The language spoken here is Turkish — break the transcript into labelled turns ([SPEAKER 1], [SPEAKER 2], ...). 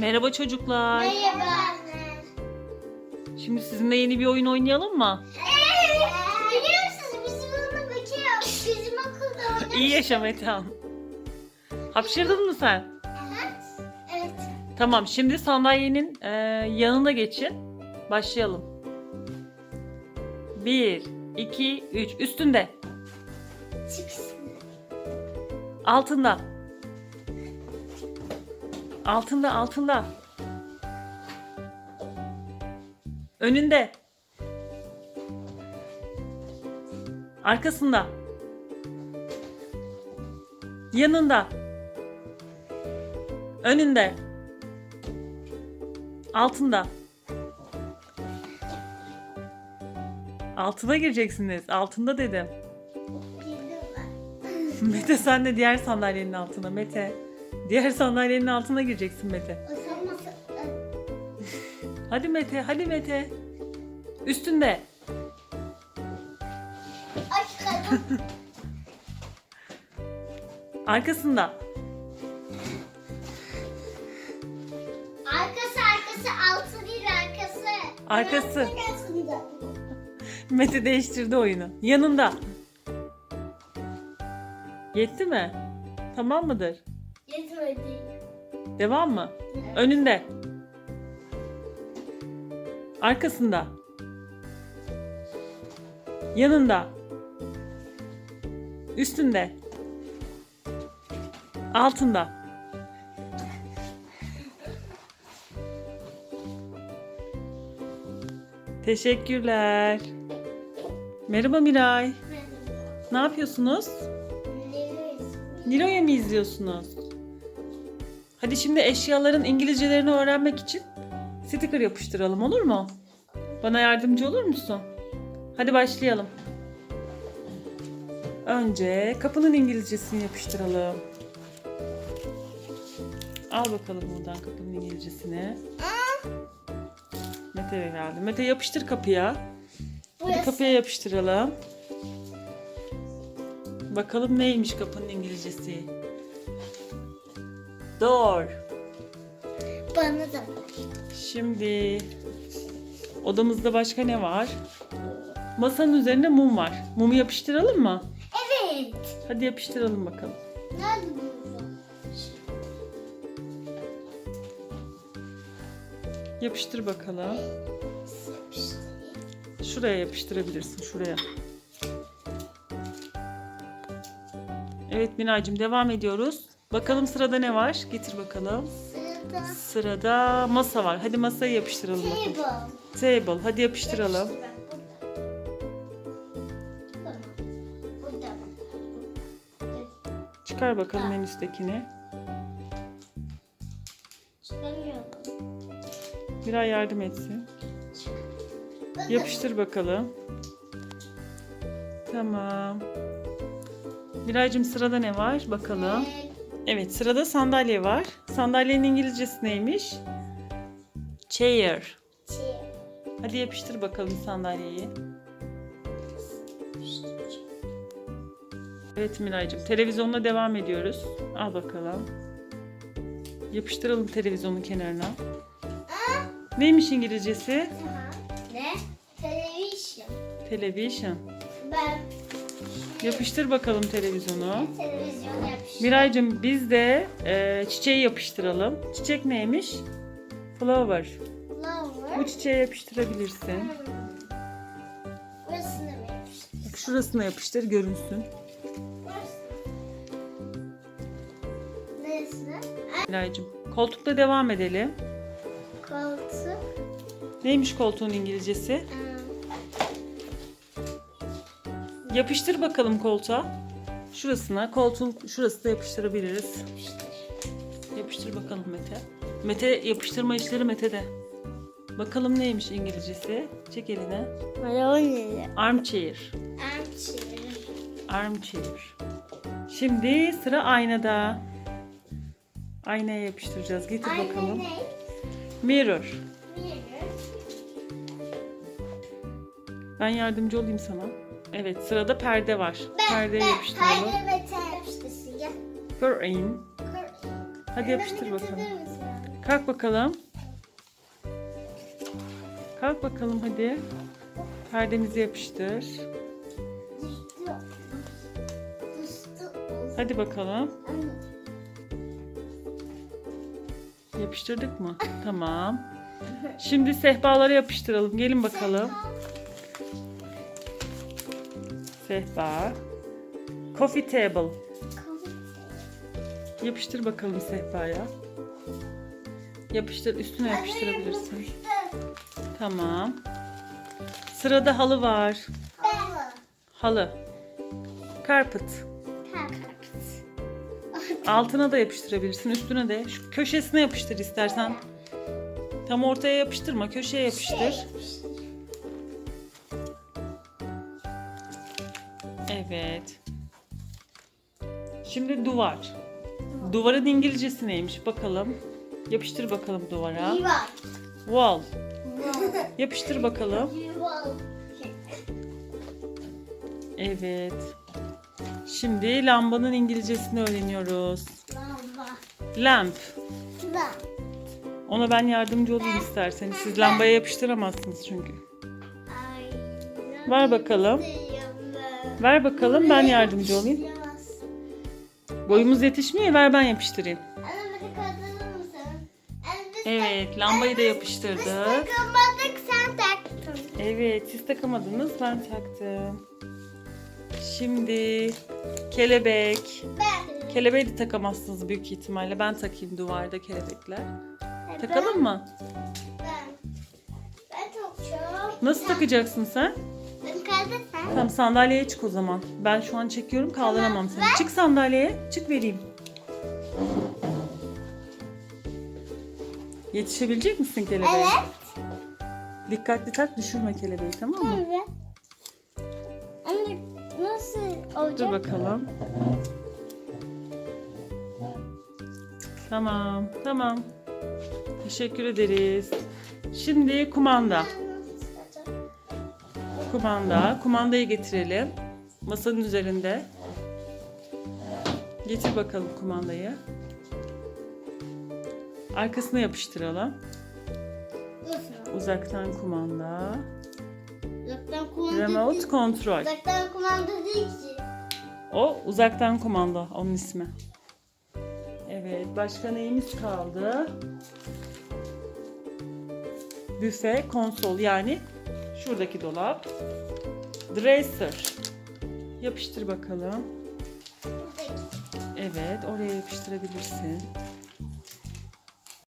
[SPEAKER 1] Merhaba çocuklar.
[SPEAKER 2] Merhaba.
[SPEAKER 1] Şimdi sizinle yeni bir oyun oynayalım mı?
[SPEAKER 2] Evet. Biliyor musunuz bizim onu bakıyor. Bizim okulda oynamış.
[SPEAKER 1] İyi yaşa Metehan. Hapşırdın mı sen?
[SPEAKER 2] Evet. Evet.
[SPEAKER 1] Tamam şimdi sandalyenin e, yanına geçin. Başlayalım. 1, 2, 3. Üstünde.
[SPEAKER 2] Çıksın.
[SPEAKER 1] Altında. Altında, altında. Önünde. Arkasında. Yanında. Önünde. Altında. Altına gireceksiniz. Altında dedim. Mete sen de diğer sandalyenin altına Mete. Diğer sandalyenin altına gireceksin Mete.
[SPEAKER 2] Zaman masa...
[SPEAKER 1] Hadi Mete, hadi Mete. Üstünde. Arkasında.
[SPEAKER 2] Arkası arkası altı değil arkası.
[SPEAKER 1] Arkası.
[SPEAKER 2] Arkasında.
[SPEAKER 1] Mete değiştirdi oyunu. Yanında. Yetti mi? Tamam mıdır? Devam mı? Önünde. Arkasında. Yanında. Üstünde. Altında. Teşekkürler. Merhaba Miray. Ne yapıyorsunuz? Nilo'ya mı izliyorsunuz? Hadi şimdi eşyaların İngilizcelerini öğrenmek için sticker yapıştıralım olur mu? Bana yardımcı olur musun? Hadi başlayalım. Önce kapının İngilizcesini yapıştıralım. Al bakalım buradan kapının İngilizcesini. Mete geldi. Mete yapıştır kapıya. Hadi kapıya yapıştıralım. Bakalım neymiş kapının İngilizcesi. Door.
[SPEAKER 2] Bana da.
[SPEAKER 1] Şimdi odamızda başka ne var? Masanın üzerinde mum var. Mumu yapıştıralım mı?
[SPEAKER 2] Evet.
[SPEAKER 1] Hadi yapıştıralım bakalım.
[SPEAKER 2] Nerede buldun?
[SPEAKER 1] Yapıştır bakalım. Şuraya yapıştırabilirsin şuraya. Evet Minacığım devam ediyoruz. Bakalım sırada ne var? Getir bakalım.
[SPEAKER 2] Sırada.
[SPEAKER 1] Sırada masa var. Hadi masayı yapıştıralım bakalım.
[SPEAKER 2] Table.
[SPEAKER 1] Table. Hadi yapıştıralım.
[SPEAKER 2] Yapıştır?
[SPEAKER 1] Çıkar bakalım en üsttekini.
[SPEAKER 2] Çıkamıyorum.
[SPEAKER 1] Miray yardım etsin.
[SPEAKER 2] Bakın.
[SPEAKER 1] Yapıştır bakalım. Tamam. Miraycığım sırada ne var? Bakalım.
[SPEAKER 2] Ee,
[SPEAKER 1] Evet sırada sandalye var. Sandalyenin İngilizcesi neymiş? Chair.
[SPEAKER 2] şey,
[SPEAKER 1] Hadi yapıştır bakalım sandalyeyi. Evet Miraycığım televizyonla devam ediyoruz. Al bakalım. Yapıştıralım televizyonun kenarına. Neymiş İngilizcesi?
[SPEAKER 2] Tamam. Ne? Televizyon.
[SPEAKER 1] Television.
[SPEAKER 2] Ben
[SPEAKER 1] Yapıştır bakalım televizyonu.
[SPEAKER 2] televizyon yapıştım.
[SPEAKER 1] Miraycığım biz de e, çiçeği yapıştıralım. Çiçek neymiş? Flower.
[SPEAKER 2] Flower.
[SPEAKER 1] Bu çiçeğe yapıştırabilirsin.
[SPEAKER 2] Hmm. Burasını mı yapıştım?
[SPEAKER 1] Bak şurasına yapıştır görünsün.
[SPEAKER 2] Neresine?
[SPEAKER 1] Miraycığım koltukta devam edelim.
[SPEAKER 2] Koltuk.
[SPEAKER 1] Neymiş koltuğun İngilizcesi?
[SPEAKER 2] Hmm.
[SPEAKER 1] Yapıştır bakalım koltuğa. Şurasına koltuğun şurası da yapıştırabiliriz.
[SPEAKER 2] Yapıştır.
[SPEAKER 1] Bakalım Mete. Mete yapıştırma işleri Mete'de. Bakalım neymiş İngilizcesi? Çek eline.
[SPEAKER 2] Ne?
[SPEAKER 1] Armchair.
[SPEAKER 2] Armchair.
[SPEAKER 1] Armchair. Şimdi sıra aynada. Aynaya yapıştıracağız. Getir
[SPEAKER 2] Ayna
[SPEAKER 1] bakalım.
[SPEAKER 2] ne?
[SPEAKER 1] Mirror.
[SPEAKER 2] Mirror.
[SPEAKER 1] Ben yardımcı olayım sana. Evet sırada perde var.
[SPEAKER 2] Ben,
[SPEAKER 1] yapıştıralım.
[SPEAKER 2] Perde ve tel yapıştırsın. Gel.
[SPEAKER 1] Hadi yapıştır bakalım. Kalk bakalım. Kalk bakalım hadi. Perdemizi yapıştır. Hadi bakalım. Yapıştırdık mı? Tamam. Şimdi sehpaları yapıştıralım. Gelin bakalım. Sehpa. Coffee table. Yapıştır bakalım sehpaya. Yapıştır, üstüne yapıştırabilirsin. Tamam. Sırada halı var. Halı. Carpet. Altına da yapıştırabilirsin, üstüne de. Şu köşesine yapıştır istersen. Tam ortaya yapıştırma, köşeye yapıştır. Evet. Şimdi duvar. Duvarın İngilizcesi neymiş bakalım. Yapıştır bakalım duvara.
[SPEAKER 2] Yuval.
[SPEAKER 1] Wall. Yapıştır bakalım.
[SPEAKER 2] Yuval.
[SPEAKER 1] Evet. Şimdi lambanın İngilizcesini öğreniyoruz.
[SPEAKER 2] Lamba.
[SPEAKER 1] Lamp.
[SPEAKER 2] Lamba.
[SPEAKER 1] Ona ben yardımcı olayım isterseniz. Siz lambaya yapıştıramazsınız çünkü. Ver bakalım. Ver bakalım ben yardımcı olayım. Boyumuz yetişmiyor ver ben yapıştırayım. Evet lambayı da yapıştırdık.
[SPEAKER 2] takamadık sen taktın.
[SPEAKER 1] Evet siz takamadınız ben taktım. Şimdi kelebek.
[SPEAKER 2] Ben.
[SPEAKER 1] Kelebeği de takamazsınız büyük ihtimalle. Ben takayım duvarda kelebekler.
[SPEAKER 2] Ben-
[SPEAKER 1] Takalım mı?
[SPEAKER 2] Ben. Ben takacağım.
[SPEAKER 1] Nasıl takacaksın sen? Tamam sandalyeye çık o zaman. Ben şu an çekiyorum kaldıramam seni. Çık sandalyeye. Çık vereyim. Yetişebilecek misin kelebeğe?
[SPEAKER 2] Evet.
[SPEAKER 1] Dikkatli tak düşürme kelebeği tamam mı?
[SPEAKER 2] Evet. Anne nasıl olacak?
[SPEAKER 1] Dur bakalım. Tamam, tamam. Teşekkür ederiz. Şimdi kumanda. Kumanda. Kumandayı getirelim. Masanın üzerinde. Getir bakalım kumandayı. Arkasına yapıştıralım.
[SPEAKER 2] Nasıl?
[SPEAKER 1] Uzaktan kumanda.
[SPEAKER 2] Uzaktan kumanda
[SPEAKER 1] Remote
[SPEAKER 2] değil.
[SPEAKER 1] control.
[SPEAKER 2] Uzaktan kumanda değil ki.
[SPEAKER 1] O uzaktan kumanda onun ismi. Evet başka neyimiz kaldı? Büfe, konsol yani şuradaki dolap. Dresser. Yapıştır bakalım. Evet oraya yapıştırabilirsin.